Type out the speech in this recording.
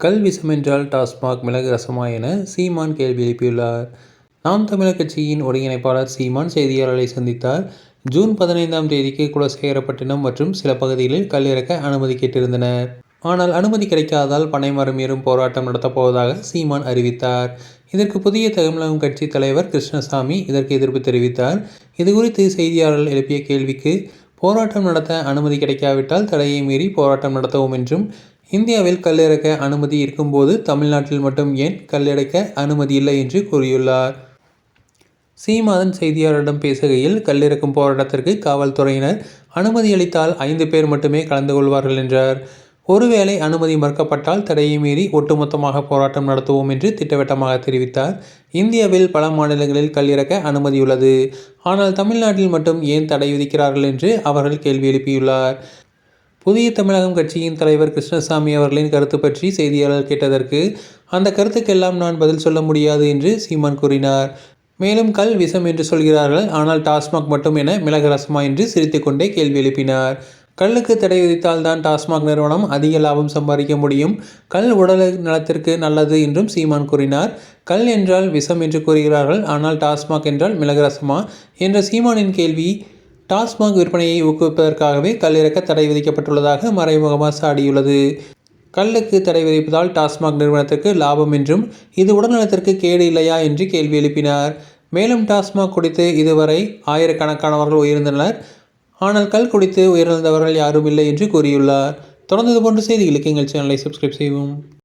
கல் என்றால் டாஸ்மாக் மிளகு ரசமா என சீமான் கேள்வி எழுப்பியுள்ளார். நாம் தமிழர் கட்சியின் ஒருங்கிணைப்பாளர் சீமான் செய்தியாளர்களை சந்தித்தார். ஜூன் பதினைந்தாம் தேதிக்கு குலசேகரப்பட்டினம் மற்றும் சில பகுதிகளில் கல்லிறக்க அனுமதி கேட்டிருந்தனர். ஆனால் அனுமதி கிடைக்காததால் பனைமரம் ஏறும் போராட்டம் நடத்தப் போவதாக சீமான் அறிவித்தார். இதற்கு புதிய தமிழகம் கட்சி தலைவர் கிருஷ்ணசாமி இதற்கு எதிர்ப்பு தெரிவித்தார். இதுகுறித்து செய்தியாளர்கள் எழுப்பிய கேள்விக்கு போராட்டம் நடத்த அனுமதி கிடைக்காவிட்டால் தடையை மீறி போராட்டம் நடத்தவும் என்றும் இந்தியாவில் கல்லிறக்க அனுமதி இருக்கும்போது தமிழ்நாட்டில் மட்டும் ஏன் கல்லடைக்க அனுமதி இல்லை என்று கூறியுள்ளார். சீமாதன் செய்தியாளரிடம் பேசுகையில் கல்லிறக்கும் போராட்டத்திற்கு காவல்துறையினர் அனுமதி அளித்தால் ஐந்து பேர் மட்டுமே கலந்து கொள்வார்கள் என்றார். ஒருவேளை அனுமதி மறுக்கப்பட்டால் தடையை மீறி ஒட்டுமொத்தமாக போராட்டம் நடத்துவோம் என்று திட்டவட்டமாக தெரிவித்தார். இந்தியாவில் பல மாநிலங்களில் கல்லிறக்க அனுமதி உள்ளது. ஆனால் தமிழ்நாட்டில் மட்டும் ஏன் தடை விதிக்கிறார்கள் என்று அவர்கள் கேள்வி எழுப்பியுள்ளார். புதிய தமிழகம் கட்சியின் தலைவர் கிருஷ்ணசாமி அவர்களின் கருத்து பற்றி செய்தியாளர் கேட்டதற்கு அந்த கருத்துக்கெல்லாம் நான் பதில் சொல்ல முடியாது என்று சீமான் கூறினார். மேலும் கல் விஷம் என்று சொல்கிறார்கள். ஆனால் டாஸ்மாக் மட்டும் என மிளகு ரசமா என்று சிரித்துக்கொண்டே கேள்வி எழுப்பினார். கல்லுக்கு தடை விதித்தால் தான் டாஸ்மாக் நிறுவனம் அதிக லாபம் சம்பாதிக்க முடியும். கல் உடல் நலத்திற்கு நல்லது என்றும் சீமான் கூறினார். கல் என்றால் விஷம் என்று கூறுகிறார்கள். ஆனால் டாஸ்மாக் என்றால் மிளகு ரசமா? என்ற சீமானின் கேள்வி டாஸ்மாக் விற்பனையை ஊக்குவிப்பதற்காகவே கல்லிறக்க தடை விதிக்கப்பட்டுள்ளதாக மறைமுகமாக சாடியுள்ளது. கல்லுக்கு தடை விதிப்பதால் டாஸ்மாக் நிறுவனத்திற்கு லாபம் என்றும் இது உடல்நலத்திற்கு கேடு இல்லையா என்று கேள்வி எழுப்பினார். மேலும் டாஸ்மாக் குடித்து இதுவரை ஆயிரக்கணக்கானவர்கள் உயிர்ந்தனர் ஆனால் கல் குடித்து உயிரிழந்தவர்கள் யாரும் இல்லை என்று கூறியுள்ளார். தொடர்ந்து இது போன்ற செய்திகளுக்கு எங்கள் சேனலை சப்ஸ்கிரைப் செய்வோம்